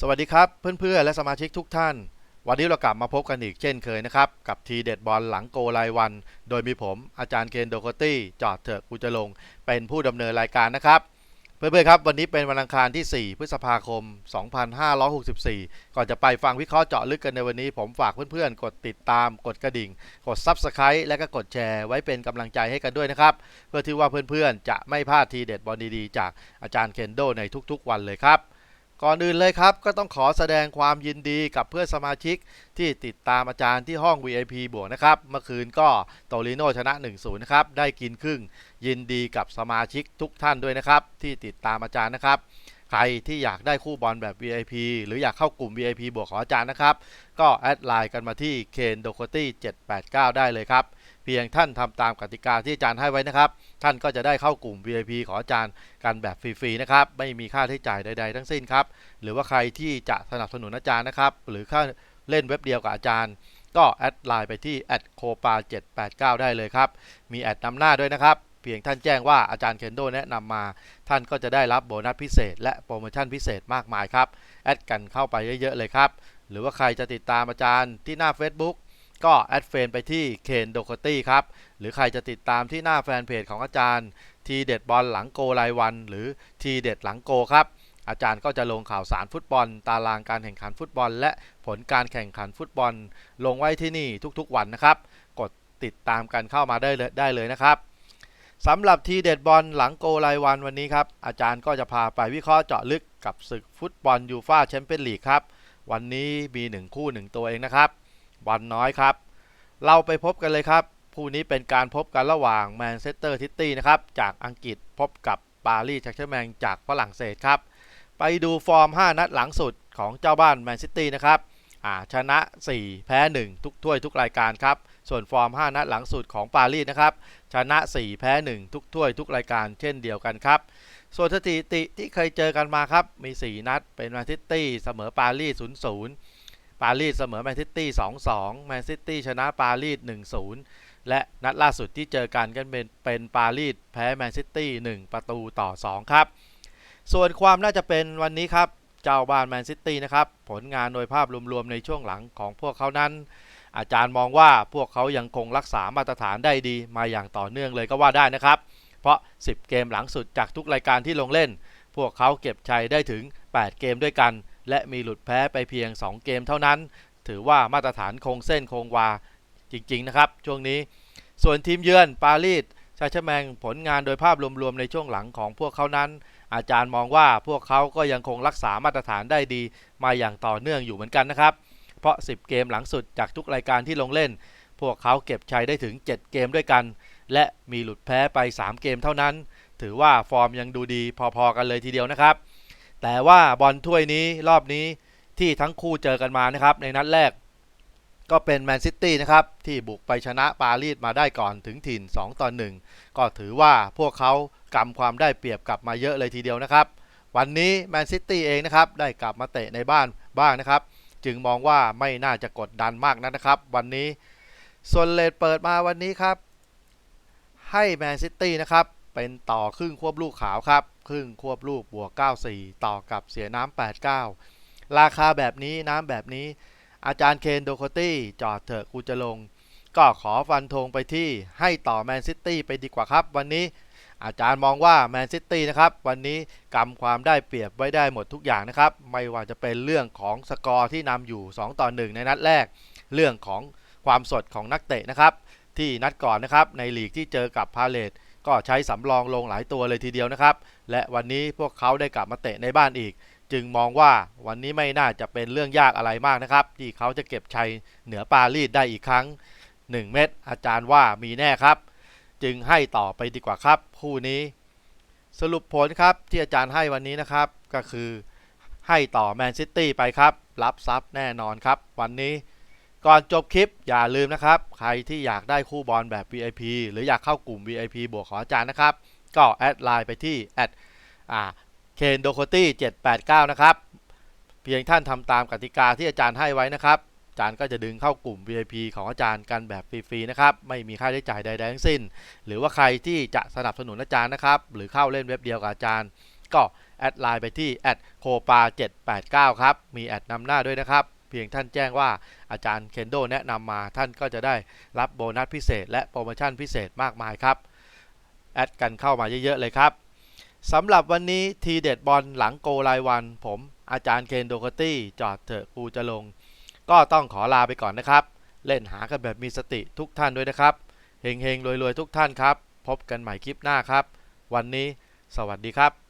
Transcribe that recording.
สวัสดีครับ เพื่อนๆ และสมาชิกทุกท่าน วันนี้เรากลับมาพบกันอีกเช่นเคยนะครับ กับทีเด็ดบอลหลังโกรายวัน โดยมีผมอาจารย์เคนโดโคตี้จอดเถอะกูจะลง เป็นผู้ดำเนินรายการนะครับ เพื่อนๆครับ วันนี้เป็นวันอังคารที่ 4 พฤษภาคม 2564 ก่อนจะไปฟังวิเคราะห์เจาะลึกกันในวันนี้ ผมฝากเพื่อนๆ กดติดตามกดกระดิ่ง กด Subscribe และก็กดแชร์ไว้เป็นกำลังใจให้กันด้วยนะครับเพื่อที่ว่าเพื่อนๆจะไม่พลาดทีเด็ดบอลดีๆจากอาจารย์เคนโดในทุกๆ วันเลยครับ ก่อนอื่นเลยครับ ก็ต้องขอแสดงความยินดีกับเพื่อนสมาชิกที่ติดตามอาจารย์ที่ห้อง VIP บวกนะครับ เมื่อคืนก็โตลิโนชนะ 1-0 นะครับ ได้กินครึ่ง ยินดีกับสมาชิกทุกท่านด้วยนะครับ ที่ติดตามอาจารย์นะครับ ใครที่อยากได้คู่บอลแบบ VIP หรืออยากเข้ากลุ่ม VIP บวกของอาจารย์นะครับ ก็แอดไลน์กันมาที่เคนโดโคตี้789 ได้เลยครับ เพียงท่านทำตามกติกาที่อาจารย์ให้ไว้นะครับ ท่านก็จะได้เข้ากลุ่ม VIP ของอาจารย์กันแบบฟรีๆนะครับ ไม่มีค่าใช้จ่ายใด ๆ ทั้งสิ้นครับ หรือว่าใครที่จะสนับสนุนอาจารย์นะครับ หรือค่าเล่นเว็บเดียวกับอาจารย์ ก็แอดไลน์ไปที่แอดโคปา789 ได้เลยครับ มีแอดนำหน้าด้วยนะครับ เพียงท่านแจ้งว่าอาจารย์เคนโดแนะนำมา ท่านก็จะได้รับโบนัสพิเศษ และโปรโมชั่นพิเศษมากมายครับ แอดกันเข้าไปเยอะๆเลยครับ หรือว่าใครจะติดตามอาจารย์ที่หน้า Facebook ก็แอดเฟนไปที่เคนโดโคตี้ครับ หรือใครจะติดตามที่หน้าแฟนเพจของอาจารย์ทีเด็ดบอลหลังโกรายวัน หรือทีเด็ดหลังโกครับอาจารย์ก็จะลงข่าวสารฟุตบอล ตารางการแข่งขันฟุตบอล และผลการแข่งขันฟุตบอล ลงไว้ที่นี่ทุกๆวันนะครับ กดติดตามกันเข้ามาได้เลยได้เลยนะครับสำหรับทีเด็ดบอลหลังโกรายวันวันนี้ครับ อาจารย์ก็จะพาไปวิเคราะห์เจาะลึกกับศึกฟุตบอลยูฟ่าแชมเปี้ยนลีกครับ วันนี้มี 1 คู่ 1 ตัวเองนะครับ บอลน้อยครับ เราไปพบกันเลยครับคู่นี้เป็นการพบกันระหว่างแมนเชสเตอร์ซิตี้นะครับจากอังกฤษพบกับปารีสแซงต์แชร์แมงจากฝรั่งเศสครับ ไปดูฟอร์ม 5 นัดหลังสุดของเจ้าบ้านแมนซิตี้นะครับชนะ 4 แพ้ 1 ทุกถ้วยทุกรายการครับ ส่วนฟอร์ม 5 นัดหลังสุดของปารีสนะครับ ชนะ 4 แพ้ 1 ทุกถ้วยทุกรายการเช่นเดียวกันครับ ส่วนสถิติที่เคยเจอกันมาครับ มี 4 นัดเป็นแมนซิตี้เสมอปารีส 0-0 ปารีสเสมอแมนซิตี้2-2 แมนซิตี้ชนะปารีส1-0 และนัดล่าสุดที่เจอกันก็เป็นเป็นปารีสแพ้แมนซิตี้1ประตูต่อ 2 ครับ ส่วนความน่าจะเป็นวันนี้ครับ เจ้าบ้านแมนซิตี้นะครับ ผลงานโดยภาพรวมๆในช่วงหลังของพวกเขานั้น อาจารย์มองว่าพวกเขายังคงรักษามาตรฐานได้ดีมาอย่างต่อเนื่องเลยก็ว่าได้นะครับ เพราะ 10 เกมหลังสุดจากทุกรายการที่ลงเล่น พวกเขาเก็บชัยได้ถึง 8 เกมด้วยกัน และมีหลุดแพ้ไปเพียง 2 เกมเท่านั้น ถือว่ามาตรฐานคงเส้นคงวาจริง ๆ นะครับ ช่วงนี้ ส่วนทีมเยือนปารีสชาชแมงผลงานโดยภาพรวมๆในช่วงหลังของพวกเขานั้น อาจารย์มองว่าพวกเขาก็ยังคงรักษามาตรฐานได้ดีมาอย่างต่อเนื่องอยู่เหมือนกันนะครับ เพราะ 10 เกมหลังสุดจากทุกรายการที่ลงเล่น พวกเขาเก็บชัยได้ถึง 7 เกมด้วยกัน และมีหลุดแพ้ไป 3 เกมเท่านั้น ถือว่าฟอร์มยังดูดีพอๆกันเลยทีเดียวนะครับ แต่ว่าบอลถ้วยนี้รอบนี้ที่ทั้งคู่เจอกันมานะครับ ในนัดแรกก็เป็นแมนซิตี้นะครับ ที่บุกไปชนะปารีสมาได้ก่อนถึงถิ่น 2 ต่อ 1 ก็ถือว่าพวกเขากำความได้เปรียบกลับมาเยอะเลยทีเดียวนะครับ วันนี้แมนซิตี้เองนะครับ ได้กลับมาเตะในบ้านบ้างนะครับ จึงมองว่าไม่น่าจะกดดันมากนักนะครับ วันนี้ส่วนเลทเปิดมาวันนี้ครับ ให้แมนซิตี้นะครับ เป็นต่อครึ่งควบลูกขาวครับ ครึ่งควบลูกบวก 94 ต่อกับเสียน้ำ89 ราคาแบบนี้น้ำแบบนี้ อาจารย์เคนโดโคตี้จอดเถอะกูจะลง ก็ขอฟันธงไปที่ให้ต่อแมนซิตี้ไปดีกว่าครับ วันนี้อาจารย์มองว่าแมนซิตี้นะครับ วันนี้กำความได้เปรียบไว้ได้หมดทุกอย่างนะครับ ไม่ว่าจะเป็นเรื่องของสกอร์ที่นำอยู่ 2 ต่อ 1 ในนัดแรก เรื่องของความสดของนักเตะนะครับ ที่นัดก่อนนะครับในลีกที่เจอกับพาเลต ก็ใช้สำรองลงหลายตัวเลยทีเดียวนะครับ และวันนี้พวกเขาได้กลับมาเตะในบ้านอีก จึงมองว่าวันนี้ไม่น่าจะเป็นเรื่องยากอะไรมากนะครับ ที่เขาจะเก็บชัยเหนือปารีสได้อีกครั้ง 1 เม็ดอาจารย์ว่ามีแน่ครับ จึงให้ต่อไปดีกว่าครับ คู่นี้ สรุปผลครับที่อาจารย์ให้วันนี้นะครับก็คือให้ต่อแมนซิตี้ไปครับ รับทรัพย์แน่นอนครับ วันนี้ ก่อนจบคลิปอย่าลืมนะครับ ใครที่อยากได้คู่บอลแบบ VIP หรืออยากเข้ากลุ่ม VIP บวกของอาจารย์นะครับ ก็แอดไลน์ไปที่แอดเคนโดโคตี้789 นะครับ เพียงท่านทำตามกติกาที่อาจารย์ให้ไว้นะครับ อาจารย์ก็จะดึงเข้ากลุ่ม VIP ของอาจารย์กันแบบฟรีๆนะครับ ไม่มีค่าใช้จ่ายใดๆทั้งสิ้น หรือว่าใครที่จะสนับสนุนอาจารย์นะครับ หรือเข้าเล่นเว็บเดียวกับอาจารย์ ก็แอดไลน์ไปที่แอดโคปา789 ครับ มีแอดนำหน้าด้วยนะครับ พียงท่านแจ้งว่าอาจารย์เคนโดแนะนำมาท่านก็จะได้รับโบนัสพิเศษ และโปรโมชั่นพิเศษมากมายครับแอดกันเข้ามาเยอะๆเลยครับสำหรับวันนี้ทีเด็ดบอลหลังโกรายวัน ผมอาจารย์เคนโดคตี้จอดเถอะกูจะลง ก็ต้องขอลาไปก่อนนะครับ เล่นหากันแบบมีสติทุกท่านด้วยนะครับเฮงๆรวยๆทุกท่านครับ พบกันใหม่คลิปหน้าครับ วันนี้สวัสดีครับ